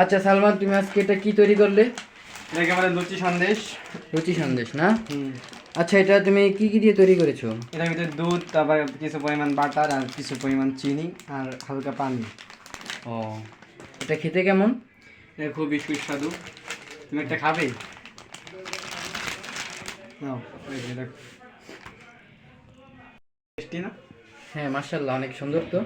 আচ্ছা সালমান তুমি আজকে এটা কি তৈরি করলে? এটা একেবারে লুচি সন্দেশ। লুচি সন্দেশ না? আচ্ছা এটা তুমি কি কি দিয়ে তৈরি করেছ? এটার ভিতরে দুধ তারপর কিছু পরিমাণ বাটার আর কিছু পরিমাণ চিনি আর হালকা পানি। ও এটা খেতে কেমন? এটা খুবই সুস্বাদু। তুমি একটা খাবে? না? হ্যাঁ মার্শাল্লাহ অনেক সুন্দর তো।